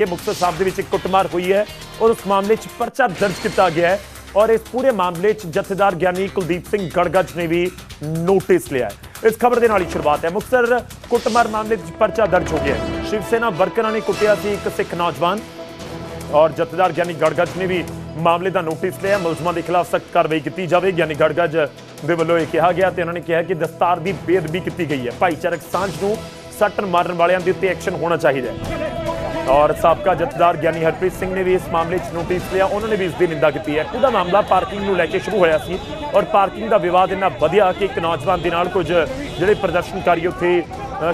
ਇਹ ਮੁਕਤਸਰ ਸਾਹਿਬ ਦੇ ਵਿੱਚ ਇੱਕ ਕੁੱਟਮਾਰ ਹੋਈ ਹੈ ਔਰ ਉਸ ਮਾਮਲੇ 'ਚ ਪਰਚਾ ਦਰਜ ਕੀਤਾ ਗਿਆ ਹੈ ਔਰ ਇਸ ਪੂਰੇ ਮਾਮਲੇ 'ਚ ਜਥੇਦਾਰ ਗਿਆਨੀ ਕੁਲਦੀਪ ਸਿੰਘ ਗੜਗੜ ਨੇ ਵੀ ਨੋਟਿਸ ਲਿਆ ਹੈ। ਇਸ ਖਬਰ ਦੇ ਨਾਲ ਹੀ ਸ਼ੁਰੂਆਤ ਹੈ। ਮੁਕਤਸਰ ਕੁੱਟਮਾਰ ਮਾਮਲੇ 'ਚ ਪਰਚਾ ਦਰਜ ਹੋ ਗਿਆ ਹੈ। ਸ਼ਿਵ ਸੈਨਾ ਵਰਕਰਾਂ ਨੇ ਕੁੱਟਿਆ ਸੀ ਇੱਕ ਸਿੱਖ ਨੌਜਵਾਨ ਔਰ ਜਥੇਦਾਰ ਗਿਆਨੀ ਗੜਗੜ ਨੇ ਵੀ ਮਾਮਲੇ ਦਾ ਨੋਟਿਸ ਲਿਆ ਮੁਲਜ਼ਮਾਂ ਦੇ ਖਿਲਾਫ ਸਖਤ ਕਾਰਵਾਈ ਕੀਤੀ ਜਾਵੇ। ਗਿਆਨੀ ਗੜਗੜ ਦੇ ਵੱਲੋਂ ਇਹ ਕਿਹਾ ਗਿਆ ਤੇ ਉਹਨਾਂ ਨੇ ਕਿਹਾ ਕਿ ਦਸਤਾਰ ਦੀ ਬੇਅਦਬੀ ਕੀਤੀ ਗਈ ਹੈ। ਭਾਈਚਾਰਕ ਸਾਂਝ ਨੂੰ ਸੱਟਣ ਮਾਰਨ ਵਾਲਿਆਂ ਦੇ ਉੱਤੇ ਐਕਸ਼ਨ ਹੋਣਾ ਚਾਹੀਦਾ ਹੈ। ਔਰ ਸਾਬਕਾ ਜਥੇਦਾਰ ਗਿਆਨੀ ਹਰਪ੍ਰੀਤ ਸਿੰਘ ਨੇ ਵੀ ਇਸ ਮਾਮਲੇ 'ਚ ਨੋਟਿਸ ਲਿਆ। ਉਹਨਾਂ ਨੇ ਵੀ ਇਸ ਦੀ ਨਿੰਦਾ ਕੀਤੀ ਹੈ। ਉਹਦਾ ਮਾਮਲਾ ਪਾਰਕਿੰਗ ਨੂੰ ਲੈ ਕੇ ਸ਼ੁਰੂ ਹੋਇਆ ਸੀ ਔਰ ਪਾਰਕਿੰਗ ਦਾ ਵਿਵਾਦ ਇੰਨਾ ਵਧਿਆ ਕਿ ਇੱਕ ਨੌਜਵਾਨ ਦੇ ਨਾਲ ਕੁਝ ਜਿਹੜੇ ਪ੍ਰਦਰਸ਼ਨਕਾਰੀ ਉੱਥੇ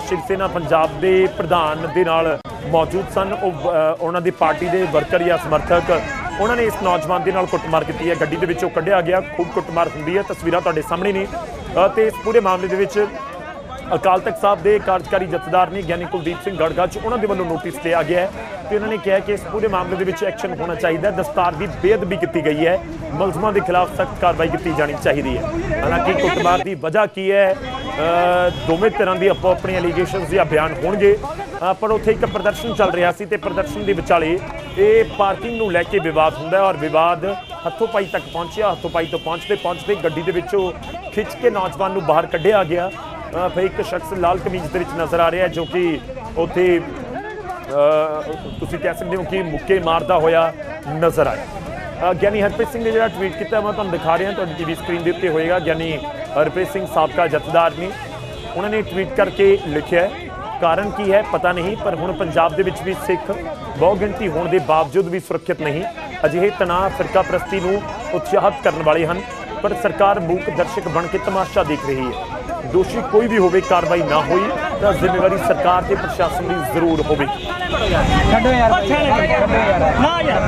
ਸ਼ਿਵ ਸੈਨਾ ਪੰਜਾਬ ਦੇ ਪ੍ਰਧਾਨ ਦੇ ਨਾਲ ਮੌਜੂਦ ਸਨ। ਉਹ ਉਹਨਾਂ ਦੀ ਪਾਰਟੀ ਦੇ ਵਰਕਰ ਜਾਂ ਸਮਰਥਕ ਉਹਨਾਂ ਨੇ ਇਸ ਨੌਜਵਾਨ ਦੇ ਨਾਲ ਕੁੱਟਮਾਰ ਕੀਤੀ ਹੈ। ਗੱਡੀ ਦੇ ਵਿੱਚੋਂ ਕੱਢਿਆ ਗਿਆ। ਖੂਬ ਕੁੱਟਮਾਰ ਹੁੰਦੀ ਹੈ। ਤਸਵੀਰਾਂ ਤੁਹਾਡੇ ਸਾਹਮਣੇ ਨੇ। ਅ, ਤੇ ਇਸ ਪੂਰੇ ਮਾਮਲੇ ਦੇ ਵਿੱਚ ਅਕਾਲ ਤਖਤ ਸਾਹਿਬ ਦੇ ਕਾਰਜਕਾਰੀ ਜਥੇਦਾਰ ਨੇ ਗਿਆਨੀ ਕੁਲਦੀਪ ਸਿੰਘ ਗੜਗਾ ਚ ਉਹਨਾਂ ਦੇ ਵੱਲੋਂ ਨੋਟਿਸ ਲਿਆ ਗਿਆ ਹੈ ਤੇ ਉਹਨਾਂ ਨੇ ਕਿਹਾ ਕਿ ਇਸ ਪੂਰੇ ਮਾਮਲੇ ਦੇ ਵਿੱਚ ਐਕਸ਼ਨ ਹੋਣਾ ਚਾਹੀਦਾ ਹੈ। ਦਸਤਾਰ ਦੀ ਬੇਅਦਬੀ ਕੀਤੀ ਗਈ ਹੈ। ਮੁਲਜ਼ਮਾਂ ਦੇ ਖਿਲਾਫ ਸਖਤ ਕਾਰਵਾਈ ਕੀਤੀ ਜਾਣੀ ਚਾਹੀਦੀ ਹੈ। ਹਾਲਾਂਕਿ ਕੁੱਟਮਾਰ ਦੀ ਵਜ੍ਹਾ ਕੀ ਹੈ? ਦੋਵੇਂ ਤਰ੍ਹਾਂ ਦੀ ਆਪੋ ਆਪਣੀ ਐਲੀਗੇਸ਼ਨਸ ਜਾਂ ਬਿਆਨ ਹੋਣਗੇ। ਪਰ ਉੱਥੇ ਇੱਕ ਪ੍ਰਦਰਸ਼ਨ ਚੱਲ ਰਿਹਾ ਸੀ ਤੇ ਪ੍ਰਦਰਸ਼ਨ ਦੇ ਵਿਚਾਲੇ ਇਹ ਪਾਰਕਿੰਗ ਨੂੰ ਲੈ ਕੇ ਵਿਵਾਦ ਹੁੰਦਾ ਹੈ ਔਰ ਵਿਵਾਦ ਹੱਥੋਂ ਪਾਈ ਤੱਕ ਪਹੁੰਚਿਆ, ਹੱਥੋਂ ਪਾਈ ਤੋਂ ਪਹੁੰਚਦੇ ਪਹੁੰਚਦੇ ਗੱਡੀ ਦੇ ਵਿੱਚੋਂ ਖਿੱਚ ਕੇ ਨੌਜਵਾਨ ਨੂੰ ਬਾਹਰ ਕੱਢਿਆ ਗਿਆ। ਫਿਰ ਇੱਕ ਸ਼ਖਸ ਲਾਲ ਕਮੀਜ਼ ਦੇ ਵਿੱਚ ਨਜ਼ਰ ਆ ਰਿਹਾ ਜੋ ਕਿ ਉੱਥੇ ਤੁਸੀਂ ਕਹਿ ਸਕਦੇ ਹੋ ਕਿ ਮੁੱਕੇ ਮਾਰਦਾ ਹੋਇਆ ਨਜ਼ਰ ਆਇਆ। ਗਿਆਨੀ ਹਰਪ੍ਰੀਤ ਸਿੰਘ ਨੇ ਜਿਹੜਾ ਟਵੀਟ ਕੀਤਾ, ਮੈਂ ਤੁਹਾਨੂੰ ਦਿਖਾ ਰਿਹਾ, ਤੁਹਾਡੀ ਟੀਵੀ ਸਕਰੀਨ ਦੇ ਉੱਤੇ ਹੋਏਗਾ। ਗਿਆਨੀ ਹਰਪ੍ਰੀਤ ਸਿੰਘ ਸਾਬਕਾ ਜਥੇਦਾਰ ਨੇ ਉਹਨਾਂ ਨੇ ਟਵੀਟ ਕਰਕੇ ਲਿਖਿਆ ਕਾਰਨ ਕੀ ਹੈ, ਪਤਾ ਨਹੀਂ, ਪਰ ਹੁਣ ਪੰਜਾਬ ਦੇ ਵਿੱਚ ਵੀ ਸਿੱਖ ਬਹੁ ਗਿਣਤੀ ਹੋਣ ਦੇ ਬਾਵਜੂਦ ਵੀ ਸੁਰੱਖਿਅਤ ਨਹੀਂ। ਅਜਿਹੇ ਤਣਾਅ ਫਿਰਕਾ ਪ੍ਰਸਤੀ ਨੂੰ ਉਤਸ਼ਾਹਿਤ ਕਰਨ ਵਾਲੇ ਹਨ। ਪਰ ਸਰਕਾਰ ਮੂਕ ਦਰਸ਼ਕ ਬਣ ਕੇ ਤਮਾਸ਼ਾ ਦੇਖ ਰਹੀ ਹੈ। ਦੋਸ਼ੀ ਕੋਈ ਵੀ ਹੋਵੇ ਕਾਰਵਾਈ ਨਾ ਹੋਈ ਤਾਂ ਜ਼ਿੰਮੇਵਾਰੀ ਸਰਕਾਰ ਤੇ ਪ੍ਰਸ਼ਾਸਨ ਦੀ ਜ਼ਰੂਰ ਹੋਵੇ। ਛੱਡੋ ਯਾਰ ਨਾ ਯਾਰ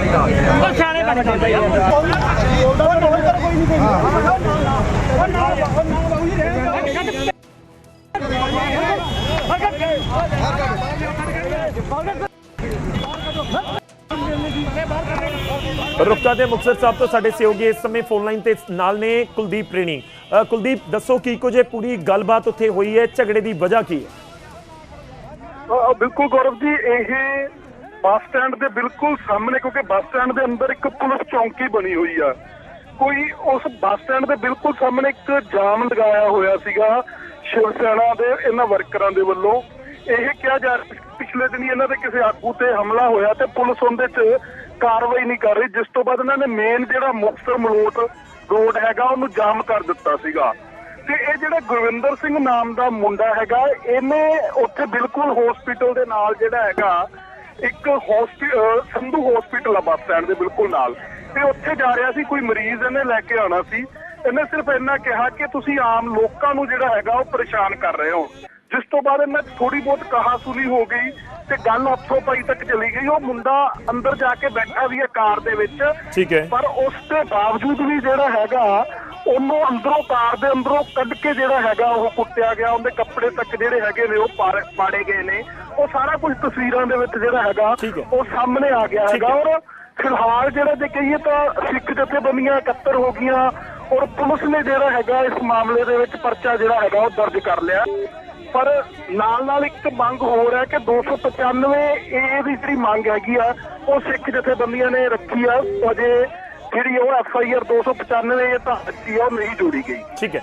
ਉਹ ਸਿਆਣੇ ਬਣ ਜਾਂਦੇ ਯਾਰ ਰੁਕਤਾ ਦੇ ਮੁਕਤਸਰ ਸਾਹਿਬ ਤੋਂ ਸਾਡੇ ਸਹਿਯੋਗੀ ਇਸ ਸਮੇਂ ਫੋਨ ਲਾਈਨ ਤੇ ਨਾਲ ਨੇ ਕੁਲਦੀਪ ਰੇਣੀ। ਅ, ਕੁਲਦੀਪ ਦੱਸੋ ਕੀ ਕੁਝ ਪੂਰੀ ਗੱਲਬਾਤ ਉੱਥੇ ਹੋਈ ਹੈ ਝਗੜੇ ਦੀ ਵਜ੍ਹਾ ਕੀ ਹੈ? ਬਿਲਕੁਲ ਗੌਰਵ ਜੀ ਇਹ ਬੱਸ ਸਟੈਂਡ ਦੇ ਬਿਲਕੁਲ ਸਾਹਮਣੇ ਕਿਉਂਕਿ ਬੱਸ ਸਟੈਂਡ ਦੇ ਅੰਦਰ ਇੱਕ ਪੁਲਿਸ ਚੌਂਕੀ ਬਣੀ ਹੋਈ ਆ। ਕੋਈ ਉਸ ਬੱਸ ਸਟੈਂਡ ਦੇ ਬਿਲਕੁਲ ਸਾਹਮਣੇ ਇੱਕ ਜਾਮ ਲਗਾਇਆ ਹੋਇਆ ਸੀਗਾ ਸ਼ਿਵ ਸੈਨਾ ਦੇ ਇਹਨਾਂ ਵਰਕਰਾਂ ਦੇ ਵੱਲੋਂ। ਇਹ ਕਿਹਾ ਜਾ ਰਿਹਾ ਪਿਛਲੇ ਦਿਨੀ ਇਹਨਾਂ ਦੇ ਕਿਸੇ ਆਗੂ ਤੇ ਹਮਲਾ ਹੋਇਆ ਤੇ ਪੁਲਿਸ ਉਹਦੇ 'ਚ ਕਾਰਵਾਈ ਨਹੀਂ ਕਰ ਰਹੀ, ਜਿਸ ਤੋਂ ਬਾਅਦ ਇਹਨਾਂ ਨੇ ਮੇਨ ਜਿਹੜਾ ਮੁਕਤਸਰ ਮਲੋਟ ਰੋਡ ਹੈਗਾ, ਉਹਨੂੰ ਜਾਮ ਕਰ ਦਿੱਤਾ ਸੀਗਾ। ਤੇ ਇਹ ਜਿਹੜਾ ਗੁਰਵਿੰਦਰ ਸਿੰਘ ਨਾਮ ਦਾ ਮੁੰਡਾ ਹੈਗਾ, ਇਹਨੇ ਉੱਥੇ ਬਿਲਕੁਲ ਹਸਪੀਟਲ ਦੇ ਨਾਲ ਜਿਹੜਾ ਹੈਗਾ, ਇੱਕ ਹਸਪੀਟਲ ਸੰਧੂ ਹਸਪੀਟਲ ਆ ਬੱਸ ਸਟੈਂਡ ਦੇ ਬਿਲਕੁਲ ਨਾਲ। ਤੇ ਉੱਥੇ ਜਾ ਰਿਹਾ ਸੀ, ਕੋਈ ਮਰੀਜ਼ ਇਹਨੇ ਲੈ ਕੇ ਆਉਣਾ ਸੀ। ਇਹਨੇ ਸਿਰਫ ਇੰਨਾ ਕਿਹਾ ਕਿ ਤੁਸੀਂ ਆਮ ਲੋਕਾਂ ਨੂੰ ਜਿਹੜਾ ਹੈਗਾ, ਉਹ ਪਰੇਸ਼ਾਨ ਕਰ ਰਹੇ ਹੋ। ਜਿਸ ਤੋਂ ਬਾਅਦ ਇਹਨਾਂ ਥੋੜੀ ਬਹੁਤ ਕਹਾਸੁਨੀ ਹੋ ਗਈ ਤੇ ਗੱਲ ਹੱਥੋਂ ਪਾਈ ਤੱਕ ਚਲੀ ਗਈ। ਉਹ ਮੁੰਡਾ ਅੰਦਰ ਜਾ ਕੇ ਬੈਠਾ ਵੀ ਹੈ ਕਾਰ ਦੇ ਵਿੱਚ। ਠੀਕ ਹੈ। ਪਰ ਉਸ ਦੇ ਬਾਵਜੂਦ ਵੀ ਜਿਹੜਾ ਹੈਗਾ ਉਹਨੂੰ ਅੰਦਰੋਂ ਕਾਰ ਦੇ ਅੰਦਰੋਂ ਕੱਢ ਕੇ ਜਿਹੜਾ ਹੈਗਾ ਉਹ ਕੁੱਟਿਆ ਗਿਆ। ਉਹਦੇ ਕੱਪੜੇ ਤੱਕ ਜਿਹੜੇ ਹੈਗੇ ਨੇ ਉਹ ਪਾੜ- ਪਾੜੇ ਗਏ ਨੇ। ਉਹ ਸਾਰਾ ਕੁਝ ਤਸਵੀਰਾਂ ਦੇ ਵਿੱਚ ਜਿਹੜਾ ਹੈਗਾ। ਉਹ ਸਾਹਮਣੇ ਆ ਗਿਆ ਹੈਗਾ। ਔਰ ਫਿਲਹਾਲ ਜਿਹੜਾ ਜੇ ਕਹੀਏ ਤਾਂ ਸਿੱਖ ਜਥੇਬੰਦੀਆਂ ਇਕੱਤਰ ਹੋ ਗਈਆਂ ਔਰ ਪੁਲਿਸ ਨੇ ਜਿਹੜਾ ਹੈਗਾ ਇਸ ਮਾਮਲੇ ਦੇ ਵਿੱਚ ਪਰਚਾ ਜਿਹੜਾ ਹੈਗਾ ਉਹ ਦਰਜ ਕਰ ਲਿਆ। ਪਰ ਨਾਲ ਨਾਲ ਇੱਕ ਮੰਗ ਹੋਰ ਹੈ ਕਿ 295 ਏ ਦੀ ਜਿਹੜੀ ਮੰਗ ਹੈਗੀ ਆ ਉਹ ਸਿੱਖ ਜਥੇਬੰਦੀਆਂ ਨੇ ਰੱਖੀ ਆ। ਅਜੇ ਜਿਹੜੀ ਉਹ ਐਫ ਆਈ ਆਰ 295 ਇਹ ਤਾਂ ਆ ਉਹ ਨਹੀਂ ਜੋੜੀ ਗਈ। ਠੀਕ ਹੈ।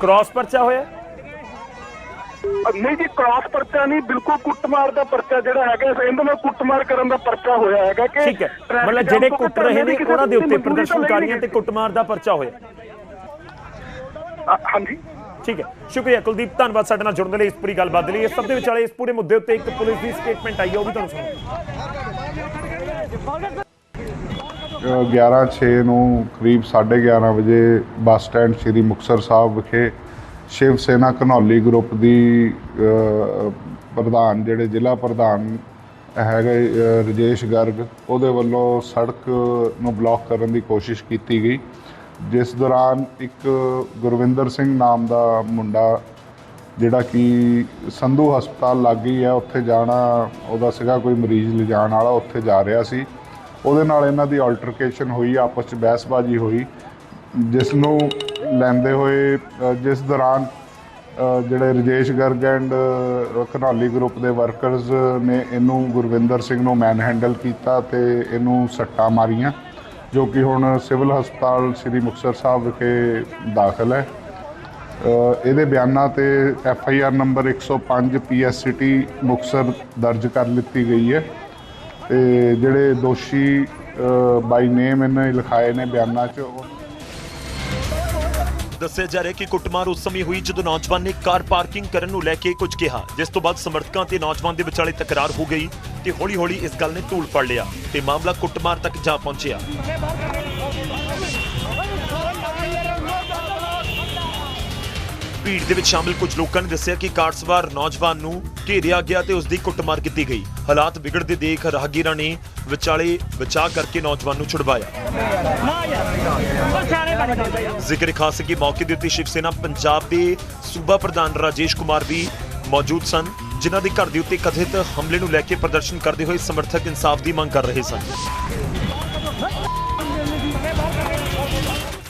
ਕ੍ਰਾਸ ਪਰਚਾ ਹੋਇਆ? ਨਹੀਂ ਜੀ ਕ੍ਰਾਸ ਪਰਚਾ ਨਹੀਂ ਬਿਲਕੁਲ ਕੁੱਟਮਾਰ ਦਾ ਪਰਚਾ ਜਿਹੜਾ ਹੈਗਾ ਇਹਦੇ ਨਾਲ ਕੁੱਟਮਾਰ ਕਰਨ ਦਾ ਪਰਚਾ ਹੋਇਆ ਹੈਗਾ ਕਿ ਠੀਕ ਹੈ। ਮਤਲਬ ਜਿਹੜੇ ਕੁੱਟ ਰਹੇ ਨੇ ਉਹਨਾਂ ਦੇ ਉੱਤੇ ਪ੍ਰਦਰਸ਼ਨਕਾਰੀਆਂ ਤੇ ਕੁੱਟਮਾਰ ਦਾ ਪਰਚਾ ਹੋਇਆ। ਹਾਂਜੀ। ਠੀਕ ਹੈ। ਸ਼ੁਕਰੀਆ ਕੁਲਦੀਪ ਧੰਨਵਾਦ ਸਾਡੇ ਨਾਲ ਜੁੜਨ ਦੇ ਲਈ ਇਸ ਪੂਰੀ ਗੱਲਬਾਤ ਦੇ ਲਈ। ਇਸ ਸਭ ਦੇ ਵਿਚਾਲੇ ਇਸ ਪੂਰੇ ਮੁੱਦੇ ਉੱਤੇ ਇੱਕ ਪੁਲਿਸ ਦੀ ਸਟੇਟਮੈਂਟ ਆਈ ਹੈ ਉਹ ਵੀ ਤੁਹਾਨੂੰ ਸੁਣਾਉਂਦੇ 11:06 ਨੂੰ ਕਰੀਬ 11:30 ਵਜੇ ਬੱਸ ਸਟੈਂਡ ਸ੍ਰੀ ਮੁਕਤਸਰ ਸਾਹਿਬ ਵਿਖੇ ਸ਼ਿਵ ਸੈਨਾ ਘਨੌਲੀ ਗਰੁੱਪ ਦੀ ਪ੍ਰਧਾਨ ਜਿਹੜੇ ਜ਼ਿਲ੍ਹਾ ਪ੍ਰਧਾਨ ਹੈਗੇ ਅ, ਰਜੇਸ਼ ਗਰਗ ਉਹਦੇ ਵੱਲੋਂ ਸੜਕ ਨੂੰ ਬਲੌਕ ਕਰਨ ਦੀ ਕੋਸ਼ਿਸ਼ ਕੀਤੀ ਗਈ। ਜਿਸ ਦੌਰਾਨ ਇੱਕ ਗੁਰਵਿੰਦਰ ਸਿੰਘ ਨਾਮ ਦਾ ਮੁੰਡਾ, ਜਿਹੜਾ ਕਿ ਸੰਧੂ ਹਸਪਤਾਲ ਲੱਗ ਗਈ ਹੈ, ਉੱਥੇ ਜਾਣਾ, ਉਹਦਾ ਸੀਗਾ ਕੋਈ ਮਰੀਜ਼ ਲਿਜਾਣ ਵਾਲਾ, ਉੱਥੇ ਜਾ ਰਿਹਾ ਸੀ। ਉਹਦੇ ਨਾਲ ਇਹਨਾਂ ਦੀ ਆਲਟਰਕੇਸ਼ਨ ਹੋਈ, ਆਪਸ ਵਿੱਚ ਬਹਿਸਬਾਜ਼ੀ ਹੋਈ, ਜਿਸ ਨੂੰ ਲੈਂਦੇ ਹੋਏ ਜਿਸ ਦੌਰਾਨ ਜਿਹੜੇ ਰਜੇਸ਼ ਗਰਗ ਐਂਡ ਘਨੌਲੀ ਗਰੁੱਪ ਦੇ ਵਰਕਰਸ ਨੇ ਇਹਨੂੰ ਗੁਰਵਿੰਦਰ ਸਿੰਘ ਨੂੰ ਮੈਨ ਹੈਂਡਲ ਕੀਤਾ ਤੇ ਇਹਨੂੰ ਸੱਟਾਂ ਮਾਰੀਆਂ। ਜੋ ਕਿ ਹੁਣ ਸਿਵਲ ਹਸਪਤਾਲ ਸ੍ਰੀ ਮੁਕਤਸਰ ਸਾਹਿਬ ਵਿਖੇ ਦਾਖਲ ਹੈ। ਇਹਦੇ ਬਿਆਨਾਂ ਤੇ F I R number 105 P S C T Muktsar ਦਰਜ ਕਰ ਲਿੱਤੀ ਗਈ ਹੈ। ਤੇ ਜਿਹੜੇ ਦੋਸ਼ੀ ਬਾਈ ਨੇਮ ਇਹਨੇ ਲਿਖਾਏ ਨੇ ਬਿਆਨਾਂ 'ਚ ਦੱਸਿਆ ਜਾ ਰਿਹਾ ਕਿ ਕੁੱਟਮਾਰ ਉਸ ਸਮੇਂ ਹੋਈ ਜਦੋਂ ਨੌਜਵਾਨ ਨੇ ਕਾਰ ਪਾਰਕਿੰਗ ਕਰਨ ਨੂੰ ਲੈ ਕੇ ਕੁਝ ਕਿਹਾ, ਜਿਸ ਤੋਂ ਬਾਅਦ ਸਮਰਥਕਾਂ ਤੇ ਨੌਜਵਾਨ ਦੇ ਵਿਚਾਲੇ ਤਕਰਾਰ ਹੋ ਗਈ। ਤੇ ਹੌਲੀ-ਹੌਲੀ ਇਸ ਗੱਲ ਨੇ ਧੂਲ ਫੜ ਲਿਆ ਤੇ ਮਾਮਲਾ ਕੁੱਟਮਾਰ ਤੱਕ ਜਾ ਪਹੁੰਚਿਆ। ਭੀੜ ਦੇ ਵਿੱਚ ਸ਼ਾਮਿਲ ਕੁਝ ਲੋਕਾਂ ਨੇ ਦੱਸਿਆ ਕਿ ਕਾਰ ਸਵਾਰ ਨੌਜਵਾਨ ਨੂੰ ਘੇਰਿਆ ਗਿਆ ਤੇ ਉਸ ਦੀ ਕੁੱਟਮਾਰ ਕੀਤੀ ਗਈ। ਹਾਲਾਤ ਵਿਗੜਦੇ ਦੇਖ ਰਾਹਗੀਰਾਂ ਨੇ ਵਿਚਾਲੇ ਬਚਾਅ ਕਰਕੇ ਨੌਜਵਾਨ ਨੂੰ ਛੁਡਵਾਇਆ। ਜ਼ਿਕਰ ਖਾਸ ਹੈ ਕਿ ਮੌਕੇ ਦੇ ਉੱਤੇ ਸ਼ਿਵ ਸੈਨਾ ਪੰਜਾਬ ਦੇ ਸੂਬਾ ਪ੍ਰਧਾਨ ਰਾਜੇਸ਼ ਕੁਮਾਰ ਵੀ ਮੌਜੂਦ ਸਨ। ਜਿਨ੍ਹਾਂ ਦੇ ਘਰ ਦੇ ਉੱਤੇ ਕਥਿਤ ਹਮਲੇ ਨੂੰ ਲੈ ਕੇ ਪ੍ਰਦਰਸ਼ਨ ਕਰਦੇ ਹੋਏ ਸਮਰਥਕ ਇਨਸਾਫ ਦੀ ਮੰਗ ਕਰ ਰਹੇ ਸਨ।